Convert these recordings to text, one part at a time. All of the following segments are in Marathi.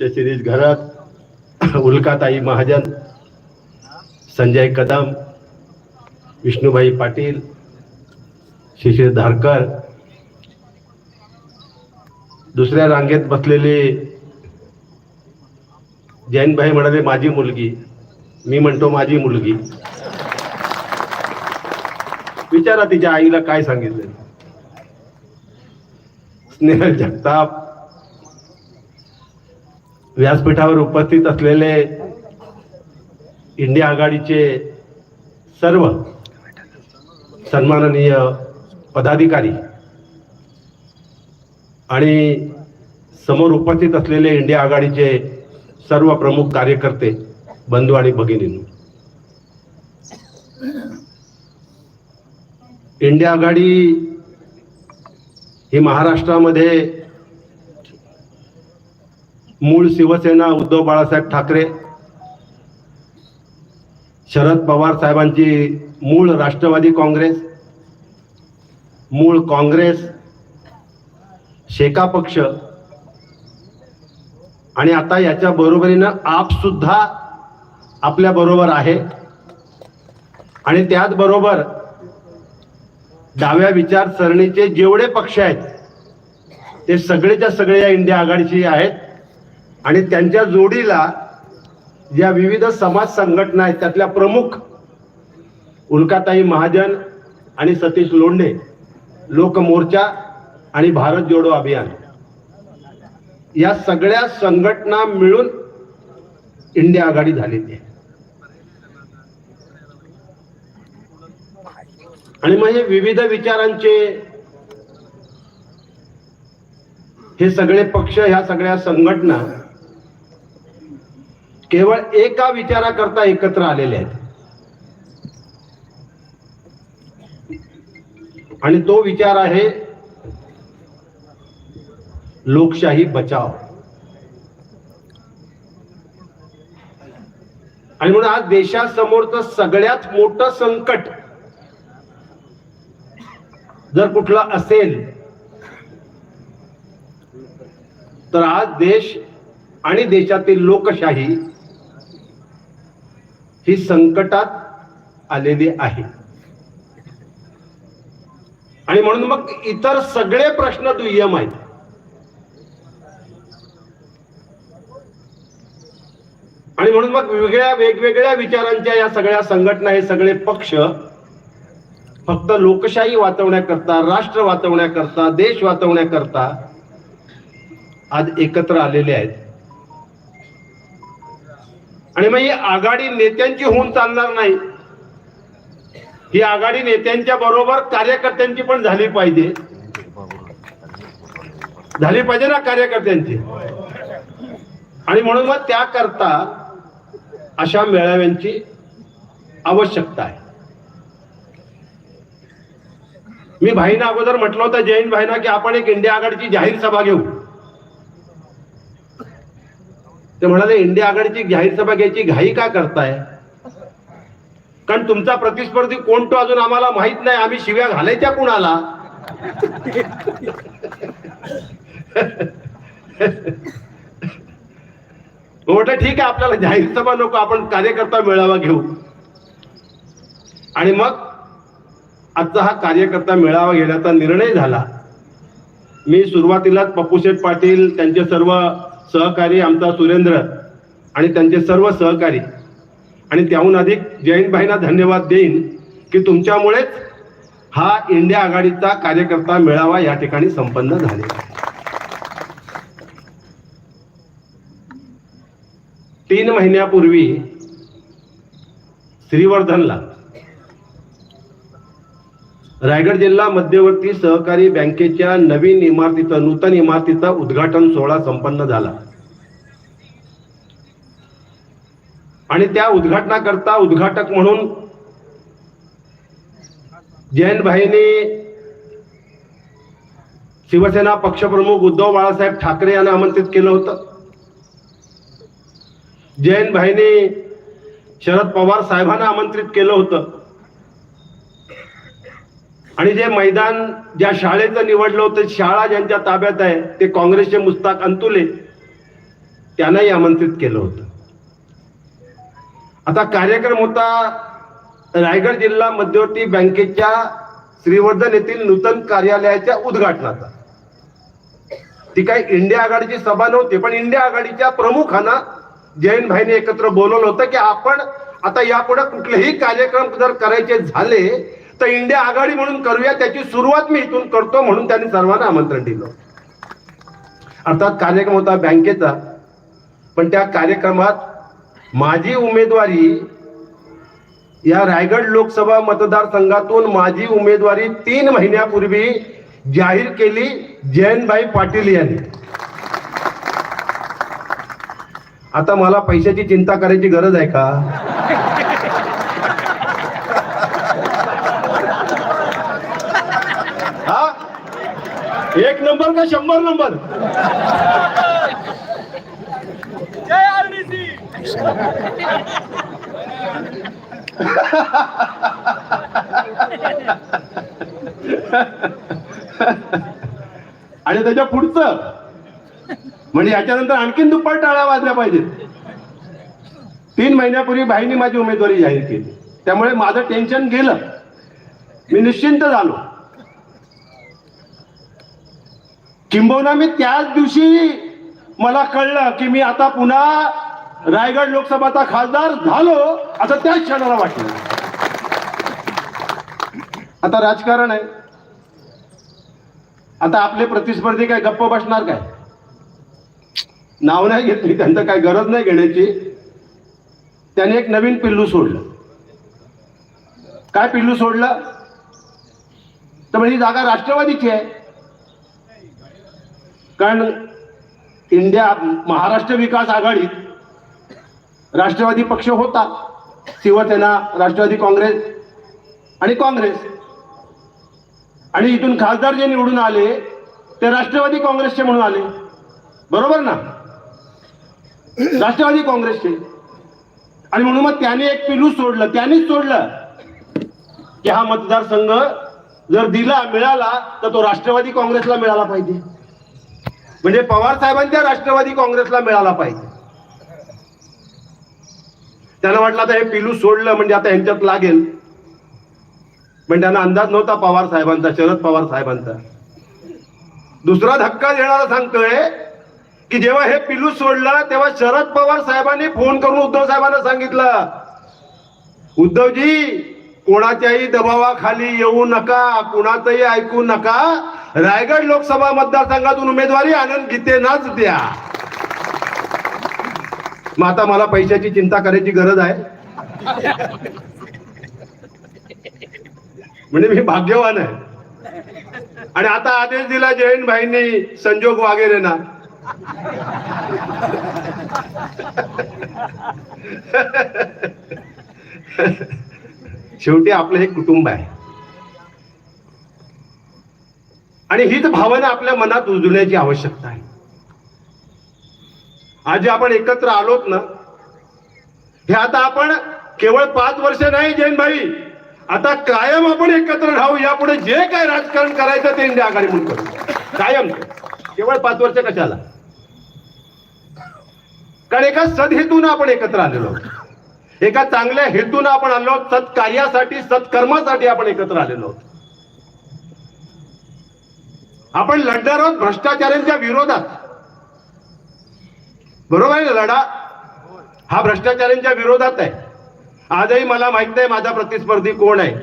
शिरीष घरात उल्काताई महाजन संजय कदम विष्णुभाई पाटील शिशिर धारकर दुसऱ्या रांगेत बसलेले जैनभाई म्हणाले माझी मुलगी. मी म्हणतो माझी मुलगी. विचारा तिच्या आईला काय सांगितलं. स्नेहल जगताप व्यासपीठावर उपस्थित असलेले इंडिया आघाडीचे सर्व सन्माननीय पदाधिकारी आणि समोर उपस्थित असलेले इंडिया आघाडीचे सर्व प्रमुख कार्यकर्ते बंधू आणि भगिनींनो. इंडिया आघाडी ही महाराष्ट्रामध्ये मूळ शिवसेना उद्धव बाळासाहेब ठाकरे शरद पवार साहेबांची मूळ राष्ट्रवादी काँग्रेस मूळ काँग्रेस शेका पक्ष आणि आता याच्या बरोबरीनं आप सुद्धा आपल्या बरोबर आहे. आणि त्याचबरोबर डाव्या विचारसरणीचे जेवढे पक्ष आहेत ते सगळेच्या सगळे या इंडिया आघाडीचे आहेत. आणि त्यांच्या जोडीला ज्या विविध समाज संघटना आहेत त्यातल्या प्रमुख उल्काताई महाजन आणि सतीश लोंढे लोकमोर्चा आणि भारत जोडो अभियान. या सगळ्या संघटना मिळून इंडिया आघाडी झालेली आहे आणि मग हे विविध विचारांचे हे सगळे पक्ष ह्या सगळ्या संघटना केवळ एका विचाराकरता एकत्र आलेले आहेत. आणि तो विचार आहे लोकशाही बचाव. आणि म्हणून आज देशासमोरचं सगळ्यात मोठं संकट जर कुठलं असेल तर आज देश आणि देशातील लोकशाही ही संकटात आलेली आहे. आणि म्हणून मग इतर सगळे प्रश्न दुय्यम आहेत. आणि म्हणून मग वेगळ्या वेगवेगळ्या विचारांच्या या सगळ्या संघटना हे सगळे पक्ष फक्त लोकशाही वाचवण्याकरता राष्ट्र वाचवण्याकरता देश वाचवण्याकरता आज एकत्र आलेले आहेत. आणि मग ही आघाडी नेत्यांची होऊन चालणार नाही. ही आघाडी नेत्यांच्या बरोबर कार्यकर्त्यांची पण झाली पाहिजे. झाली पाहिजे ना कार्यकर्त्यांची. आणि म्हणून मग त्याकरता अशा मेळाव्यांची आवश्यकता आहे. मी भाईना अगोदर म्हटलं होतं जयंत भाईना की आपण एक इंडिया आघाडीची जाहीर सभा घेऊ. ते म्हणाले इंडिया आघाडीची जाहीर सभा घ्यायची घाई का करताय? कारण तुमचा प्रतिस्पर्धी कोण तो अजून आम्हाला माहीत नाही. आम्ही शिव्या घालायच्या कुणाला? हो, म्हटलं ठीक आहे आपल्याला जाहीर सभा नको. आपण कार्यकर्ता मेळावा घेऊ. आणि मग आजचा हा कार्यकर्ता मेळावा घेण्याचा निर्णय झाला. मी सुरुवातीलाच पप्पूशेठ पाटील त्यांचे सर्व सहकारी आमचा सुरेंद्र आणि त्यांचे सर्व सहकारी. आणि त्याहून अधिक जयंतभाईंना धन्यवाद देईन की तुमच्यामुळेच हा इंडिया आघाडीचा कार्यकर्ता मेळावा या ठिकाणी संपन्न झालेला आहे. तीन महिन्यापूर्वी श्रीवर्धनला रायगड जिल्हा मध्यवर्ती सहकारी बँकेच्या नवीन इमारतीचा नूतन इमारतीचा उद्घाटन सोहळा संपन्न झाला. आणि त्या उद्घाटनाकरता उद्घाटक म्हणून जयंतभाईंनी शिवसेना पक्षप्रमुख उद्धव बाळासाहेब ठाकरे यांना आमंत्रित केलं होतं. जयंतभाईंनी शरद पवार साहेबांना आमंत्रित केलं होतं. आणि जे मैदान ज्या शाळेचं निवडलं होतं शाळा ज्यांच्या ताब्यात आहे ते काँग्रेसचे मुस्ताक अंतुले त्यांनाही आमंत्रित केलं होतं. आता कार्यक्रम होता रायगड जिल्हा मध्यवर्ती बँकेच्या श्रीवर्धन येथील नूतन कार्यालयाच्या उद्घाटनाचा. ती काही इंडिया आघाडीची सभा नव्हती पण इंडिया आघाडीच्या प्रमुखांना जैन भाईने एकत्र बोलवलं होतं की आपण आता यापुढे कुठलेही कार्यक्रम जर करायचे झाले तर इंडिया आघाडी म्हणून करूया त्याची सुरुवात मी इथून करतो म्हणून त्यांनी सर्वांना आमंत्रण दिलं. अर्थात कार्यक्रम होता बँकेचा पण त्या कार्यक्रमात माझी उमेदवारी या रायगड लोकसभा मतदारसंघातून माझी उमेदवारी तीन महिन्यापूर्वी जाहीर केली जयंतभाई पाटील यांनी. आता मला पैशाची चिंता करायची गरज आहे का हा एक नंबर का शंभर नंबर? आणि त्याच्या पुढचं म्हणजे याच्यानंतर आणखीन दुप्पट टाळा वाजल्या पाहिजेत. तीन महिन्यापूर्वी बाईंनी माझी उमेदवारी जाहीर केली. त्यामुळे माझं टेन्शन गेलं. मी निश्चिंत झालो. किंबहुना मी त्याच दिवशी मला कळलं की मी आता पुन्हा रायगड लोकसभाचा खासदार झालो असं त्याच क्षणाला वाटलं. आता राजकारण आहे. आता आपले प्रतिस्पर्धी काय गप्प बसणार काय? नाव नाही घेतली त्यांचं काय गरज नाही घेण्याची. त्याने एक नवीन पिल्लू सोडलं. काय पिल्लू सोडलं? तर म्हणजे ही जागा राष्ट्रवादीची आहे. कारण इंडिया महाराष्ट्र विकास आघाडीत राष्ट्रवादी पक्ष होता. शिवसेना राष्ट्रवादी काँग्रेस आणि काँग्रेस. आणि इथून खासदार जे निवडून आले ते राष्ट्रवादी काँग्रेसचे म्हणून आले. बरोबर ना? राष्ट्रवादी काँग्रेसचे. आणि म्हणून मग त्याने एक पिलू सोडलं. त्यांनीच सोडलं की हा मतदारसंघ जर दिला मिळाला तर तो राष्ट्रवादी काँग्रेसला मिळाला पाहिजे. म्हणजे पवार साहेबांच्या राष्ट्रवादी काँग्रेसला मिळाला पाहिजे. त्यांना वाटलं आता हे पिलू सोडलं म्हणजे आता यांच्यात लागेल. पण त्यांना अंदाज नव्हता पवार साहेबांचा शरद पवार साहेबांचा. दुसरा धक्का देणारा सांगतोय की जेव्हा हे पिलू सोडलं तेव्हा शरद पवार साहेबांनी फोन करून उद्धव साहेबांना सांगितलं उद्धवजी कोणाच्याही दबावाखाली येऊ नका कुणाचंही ऐकू नका रायगड लोकसभा मतदारसंघातून उमेदवारी आनंद गीतेनाच द्या. मग आता मला पैशाची चिंता करायची गरज आहे. म्हणजे मी भाग्यवान आहे. आणि आता आदेश दिला जयंत भाईंनी संजोग वगैरे ना शेवटी आपलं हे कुटुंब आहे. आणि हीच भावना आपल्या मनात रुजवण्याची आवश्यकता आहे. आज जे आपण एकत्र आलोत ना हे आता आपण केवळ पाच वर्ष नाही जैन भाई आता कायम आपण एकत्र राहू यापुढे जे काय राजकारण करायचं ते इंडिया आघाडी म्हणून करू. कायम. केवळ पाच वर्ष कशाला? कारण एका सदहेतून आपण एकत्र आलेलो आहोत. एका चांगल्या हेतून आपण आलो आहोत सत्कार्यासाठी सत्कर्मासाठी आपण एकत्र आलेलो आहोत. आपण लढणार आहोत भ्रष्टाचारांच्या विरोधात. बरोबर आहे ना लढा? हा भ्रष्टाचारांच्या विरोधात आहे. आजही मला माहीत नाही माझा प्रतिस्पर्धी कोण आहे.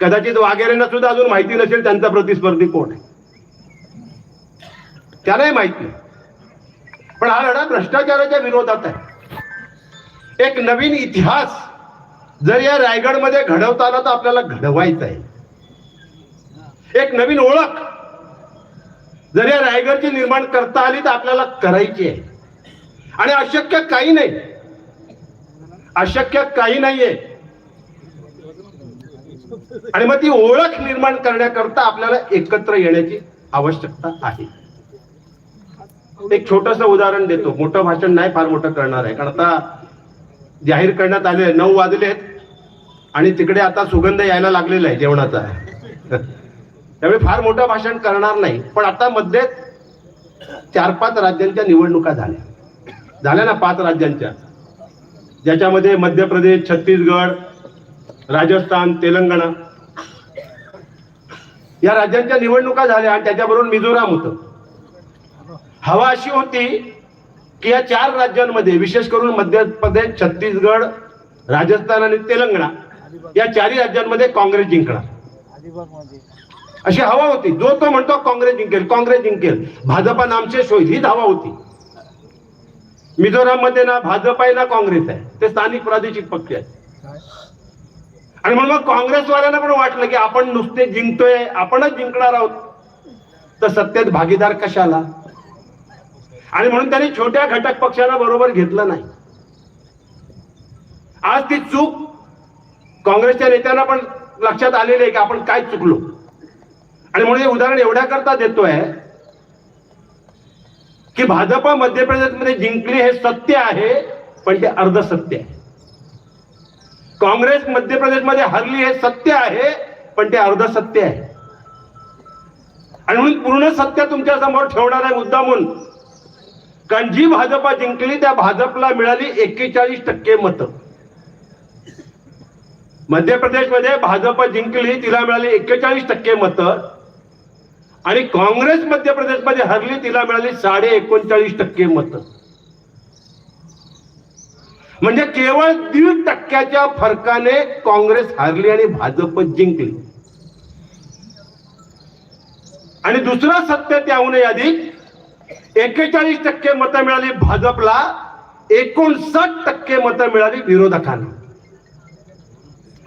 कदाचित वागेरेंना सुद्धा अजून माहिती नसेल त्यांचा प्रतिस्पर्धी कोण आहे. त्यालाही माहीत नाही. पण हा लढा भ्रष्टाचाराच्या विरोधात आहे. एक नवीन इतिहास जर या रायगडमध्ये घडवता आला तर आपल्याला घडवायचा आहे. एक नवीन ओळख जर या रायगडची निर्माण करता आली तर आपल्याला करायची आहे. आणि अशक्य काही नाही. अशक्य काही नाहीये. आणि मग ती ओळख निर्माण करण्याकरता आपल्याला एकत्र येण्याची आवश्यकता आहे. एक छोटस उदाहरण देतो. मोठं भाषण नाही फार मोठं करणार आहे. कारण आता जाहीर करण्यात आले नऊ वाजलेत आणि तिकडे आता सुगंध यायला लागलेला आहे जेवणाचा. त्यामुळे फार मोठं भाषण करणार नाही. पण आता मध्ये चार पाच राज्यांच्या निवडणुका झाल्या. झाल्या ना पाच राज्यांच्या. ज्याच्यामध्ये मध्य प्रदेश छत्तीसगड राजस्थान तेलंगणा. या राज्यांच्या निवडणुका झाल्या आणि त्याच्याबरोबर मिझोराम होतं. हवा अशी होती की या चार राज्यांमध्ये विशेष करून मध्य प्रदेश छत्तीसगड राजस्थान आणि तेलंगणा या चारही राज्यांमध्ये काँग्रेस जिंकणार. अशी हवा होती. जो तो म्हणतो काँग्रेस जिंकेल काँग्रेस जिंकेल. भाजपा नामशेष होईल हीच हवा होती. मिझोराममध्ये ना भाजप आहे ना काँग्रेस आहे. ते स्थानिक प्रादेशिक पक्ष आहेत. आणि म्हणून मग काँग्रेसवाल्यांना पण वाटलं की आपण नुसते जिंकतोय आपणच जिंकणार आहोत. तर सत्तेत भागीदार कशाला? आणि म्हणून त्यांनी छोट्या घटक पक्षाला बरोबर घेतलं नाही. आज ती चूक काँग्रेसच्या नेत्यांना पण लक्षात आलेली आहे की आपण काय चुकलो. आणि म्हणून हे उदाहरण एवढ्या करता देतोय की भाजप मध्य प्रदेशमध्ये जिंकली हे सत्य आहे पण ते अर्ध सत्य आहे. काँग्रेस मध्य प्रदेशमध्ये हरली हे सत्य आहे पण ते अर्ध सत्य आहे. आणि म्हणून पूर्ण सत्य तुमच्यासमोर ठेवणार आहे मुद्दा म्हणून. कारण जी भाजपा जिंकली त्या भाजपला मिळाली एक्केचाळीस टक्के मतं. मध्य प्रदेशमध्ये भाजप जिंकली तिला मिळाली एक्केचाळीस टक्के मतं. आणि काँग्रेस मध्य प्रदेशमध्ये हरली तिला मिळाली साडे एकोणचाळीस टक्के मतं. म्हणजे केवळ दीड टक्क्याच्या फरकाने काँग्रेस हरली आणि भाजप जिंकली. आणि दुसरं सत्य त्याहूनही अधिक एक्केचाळीस टक्के मतं मिळाली भाजपला एकोणसाठ टक्के मतं मिळाली विरोधकांना.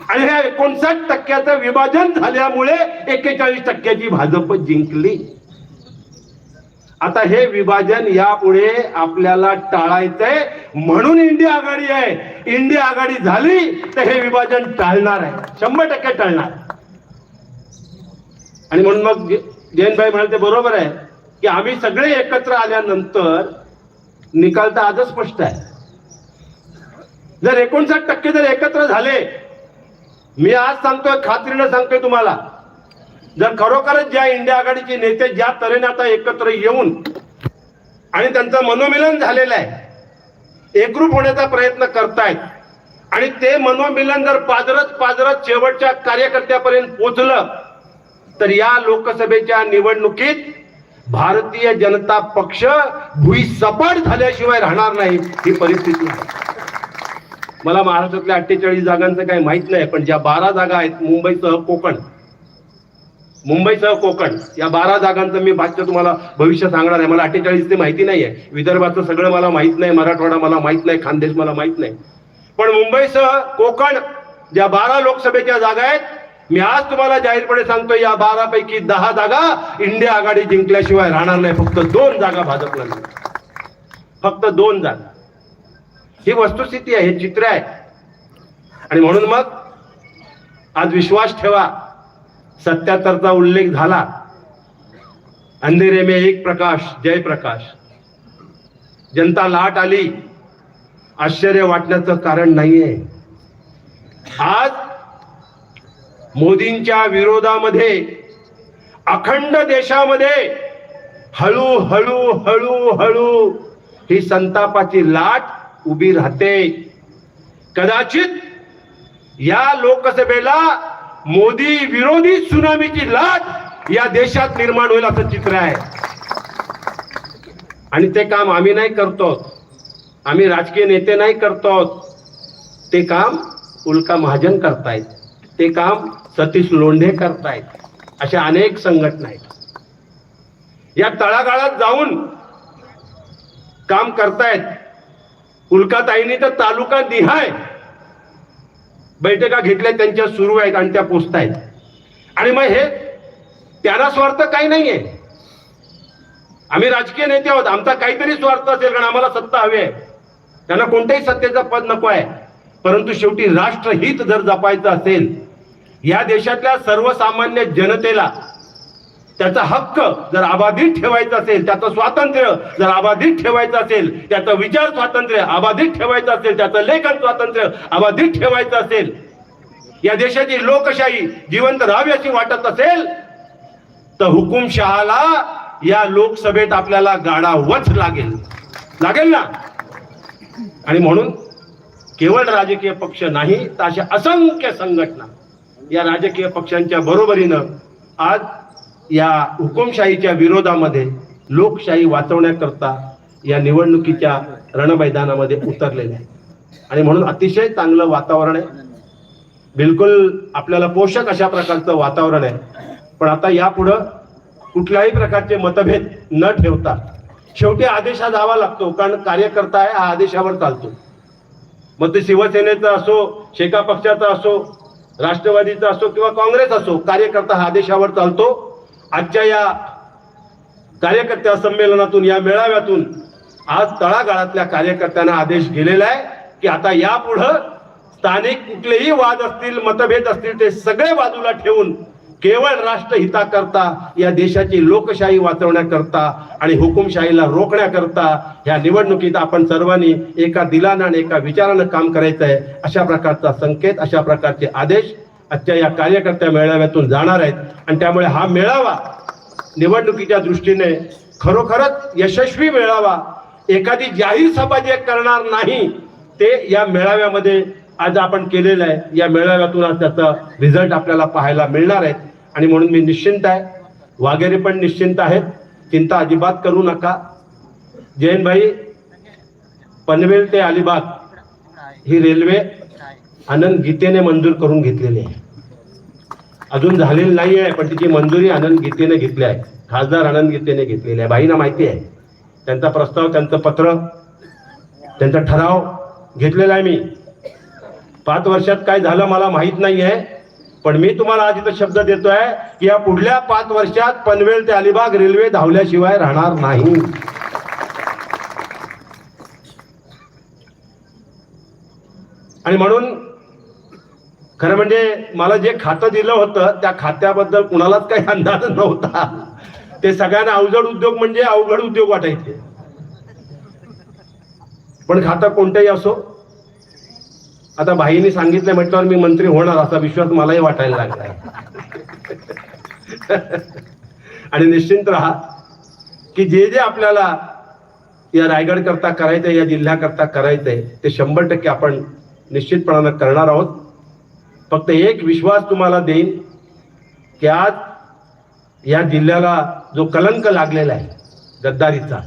आणि ह्या एकोणसाठ टक्क्याचं विभाजन झाल्यामुळे एक्केचाळीस टक्क्याची भाजप जिंकली. आता हे विभाजन यापुढे आपल्याला टाळायचंय. म्हणून इंडिया आघाडी आहे. इंडिया आघाडी झाली तर हे विभाजन टाळणार आहे. शंभर टक्के टाळणार. आणि म्हणून मग जे- जयंतभाई म्हणाले ते बरोबर आहे की आम्ही सगळे एकत्र आल्यानंतर निकाल तर आजच स्पष्ट आहे. जर एकोणसाठ टक्के जर एकत्र झाले मी आज सांगतोय खात्रीनं सांगतोय तुम्हाला. जर खरोखरच ज्या इंडिया आघाडीचे नेते ज्या तऱ्हेने आता एकत्र येऊन आणि त्यांचं मनोमिलन झालेलं आहे एकरूप होण्याचा प्रयत्न करतायत आणि ते मनोमिलन जर पाजरत पाजरत शेवटच्या कार्यकर्त्यापर्यंत पोचलं तर या लोकसभेच्या निवडणुकीत भारतीय जनता पक्ष भुई सपाट झाल्याशिवाय राहणार नाही ही परिस्थिती आहे. मला महाराष्ट्रातल्या अठ्ठेचाळीस जागांचं काही माहीत नाही पण ज्या बारा जागा आहेत मुंबईसह कोकण मुंबईसह कोकण या बारा जागांचं मी भाष्य तुम्हाला भविष्य सांगणार आहे. मला अठ्ठेचाळीस ते माहिती नाही आहे विदर्भाचं सगळं मला माहीत नाही मराठवाडा मला माहीत नाही खानदेश मला माहीत नाही. पण मुंबईसह कोकण ज्या बारा लोकसभेच्या जागा आहेत मी आज तुम्हाला जाहीरपणे सांगतो या बारा पैकी दहा जागा इंडिया आघाडी जिंकल्याशिवाय राहणार नाही. फक्त दोन जागा भाजपला फक्त दोन जागा. ही वस्तुस्थिती आहे हे चित्र आहे. आणि म्हणून मग आज विश्वास ठेवा. सत्याहत्तरचा उल्लेख झाला. अंधेरे में एक प्रकाश जय प्रकाश जनता लाट आली. आश्चर्य वाटण्याचं कारण नाहीये. आज मोदींच्या विरोधामध्ये अखंड देशामध्ये हळू हळू हळू हळू ही संतापाची लाट उभी राहते. कदाचित या लोकसभेला मोदी विरोधी सुनामीची लाट या देशात निर्माण होईल असं चित्र आहे. आणि ते काम आम्ही नाही करतो. आम्ही राजकीय नेते नाही करतो. ते काम उल्का महाजन करतायत. ते काम सतीश लोंढे करतायत. अशा अनेक संघटना आहेत. या तळागाळात जाऊन काम करतायत. उल्काताईंनी तर तालुका निहाय बैठका घेतल्या त्यांच्या सुरू आहेत आणि त्या पोचतायत आणि मग हे त्याला स्वार्थ काही नाहीये. आम्ही राजकीय नेते आहोत आमचा काहीतरी स्वार्थ असेल कारण आम्हाला सत्ता हवी आहे. त्यांना कोणत्याही सत्तेचा पद नको आहे. परंतु शेवटी राष्ट्रहित जर जपायचं असेल या देशातल्या सर्वसामान्य जनतेला त्याचा हक्क जर अबाधित ठेवायचा असेल त्याचं स्वातंत्र्य जर अबाधित ठेवायचं असेल त्याचं विचार स्वातंत्र्य अबाधित ठेवायचं असेल त्याचं लेखन स्वातंत्र्य अबाधित ठेवायचं असेल या देशाची लोकशाही जिवंत राहावी अशी वाटत असेल तर हुकुमशहाला या लोकसभेत आपल्याला गाडावच लागेल. लागेल ना? आणि म्हणून केवळ राजकीय पक्ष नाही तर अशा असंख्य संघटना या राजकीय पक्षांच्या बरोबरीनं आज या हुकुमशाहीच्या विरोधामध्ये लोकशाही वाचवण्याकरता या निवडणुकीच्या रणमैदानामध्ये उतरलेले आहे. आणि म्हणून अतिशय चांगलं वातावरण आहे. बिलकुल आपल्याला पोषक अशा प्रकारचं वातावरण आहे. पण आता यापुढं कुठल्याही प्रकारचे मतभेद न ठेवता शेवटी आदेश हा जावा लागतो कारण कार्यकर्ता आहे हा आदेशावर चालतो. मग ते शिवसेनेचा असो शेका पक्षाचा असो राष्ट्रवादीचा असो किंवा काँग्रेस असो कार्यकर्ता हा आदेशावर चालतो. आजच्या या कार्यकर्त्या संमेलनातून या मेळाव्यातून आज तळागाळातल्या कार्यकर्त्यांना आदेश गेलेला आहे की आता यापुढं स्थानिक कुठलेही वाद असतील मतभेद असतील ते सगळे बाजूला ठेवून केवळ राष्ट्रहिताकरता या देशाची लोकशाही वाचवण्याकरता आणि हुकुमशाहीला रोखण्याकरता ह्या निवडणुकीत आपण सर्वांनी एका दिलानं आणि एका विचारानं काम करायचं आहे अशा प्रकारचा संकेत अशा प्रकारचे आदेश आजच्या या कार्यकर्त्या मेळाव्यातून जाणार आहेत. आणि त्यामुळे हा मेळावा निवडणुकीच्या दृष्टीने खरोखरच यशस्वी मेळावा. एखादी जाहीर सभा जे करणार नाही ते या मेळाव्यामध्ये आज आपण केलेलं आहे. या मेळाव्यातून आज त्याचा रिझल्ट आपल्याला पाहायला मिळणार आहे. आणि म्हणून मी निश्चिंत आहे. वागेरे पण निश्चिंत आहेत. चिंता अजिबात करू नका. जैन भाई पनवेल ते अलिबाग ही रेल्वे आनंद गीतेने मंजूर करून घेतलेली आहे. अजून झालेली नाही आहे पण तिची मंजुरी आनंद गीतेने घेतली आहे. खासदार आनंद गीतेने घेतलेली आहे. भाईना माहिती आहे. त्यांचा प्रस्ताव त्यांचं पत्र त्यांचा ठराव घेतलेला आहे मी. पाच वर्षात काय झालं मला माहीत नाही आहे पण मी तुम्हाला आज इथं शब्द देतोय की या पुढल्या पाच वर्षात पनवेल ते अलिबाग रेल्वे धावल्याशिवाय राहणार नाही. आणि म्हणून खरं म्हणजे मला जे खातं दिलं होतं त्या खात्याबद्दल कुणालाच काही अंदाज नव्हता. ते सगळ्यांना अवजड उद्योग म्हणजे अवघड उद्योग वाटायचे. पण खातं कोणतंही असो आता भाईनी सांगितलं म्हटल्यावर मी मंत्री होणार असा विश्वास मलाही वाटायला लागलाय आणि निश्चिंत राहा की जे जे आपल्याला या रायगड करता करायचंय या जिल्ह्याकरता करायचंय ते शंभर टक्के आपण निश्चितपणानं करणार आहोत. फक्त एक विश्वास तुम्हाला देईन की आज या जिल्ह्याला जो कलंक लागलेला आहे गद्दारीचा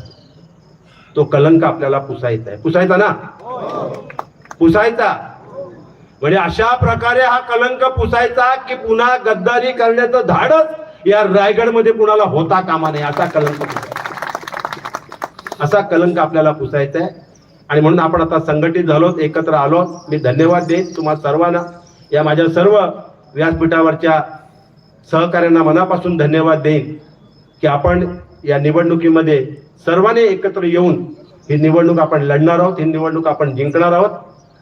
तो कलंक आपल्याला पुसायचा आहे. पुसायचा ना? पुसायचा. म्हणजे अशा प्रकारे हा कलंक पुसायचा की पुन्हा गद्दारी करण्याचं धाडच या रायगडमध्ये कुणाला होता कामा नये असा कलंक पुसायचा. असा कलंक आपल्याला पुसायचा आहे. आणि म्हणून आपण आता संघटित झालो एकत्र आलो मी धन्यवाद देईन तुम्हाला सर्वांना. या माझ्या सर्व व्यासपीठावरच्या सहकार्यांना मनापासून धन्यवाद देईन की आपण या निवडणुकीमध्ये सर्वांनी एकत्र येऊन ही निवडणूक आपण लढणार आहोत ही निवडणूक आपण जिंकणार आहोत.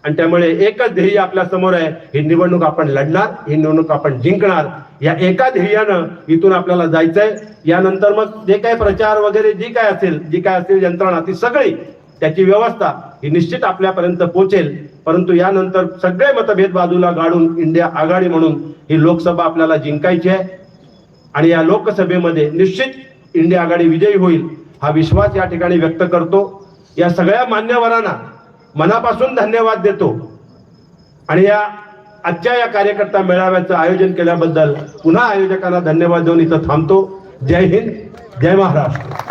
आणि त्यामुळे एकच ध्येय आपल्यासमोर आहे ही निवडणूक आपण लढणार ही निवडणूक आपण जिंकणार. या एका ध्येयानं इथून आपल्याला जायचंय. यानंतर मग जे काय प्रचार वगैरे जी काय असेल जी काय असेल यंत्रणा ती सगळी त्याची व्यवस्था ही निश्चित आपल्यापर्यंत पोहोचेल परंतु यानंतर सगळे मतभेद बाजूला गाडून इंडिया आघाडी म्हणून ही लोकसभा आपल्याला जिंकायची आहे. आणि या लोकसभेमध्ये निश्चित इंडिया आघाडी विजयी होईल हा विश्वास या ठिकाणी व्यक्त करतो. या सगळ्या मान्यवरांना मनापासून धन्यवाद देतो. आणि या आजच्या या कार्यकर्ता मेळाव्याचं आयोजन केल्याबद्दल पुन्हा आयोजकांना धन्यवाद देऊन इथं थांबतो. जय हिंद जय महाराष्ट्र.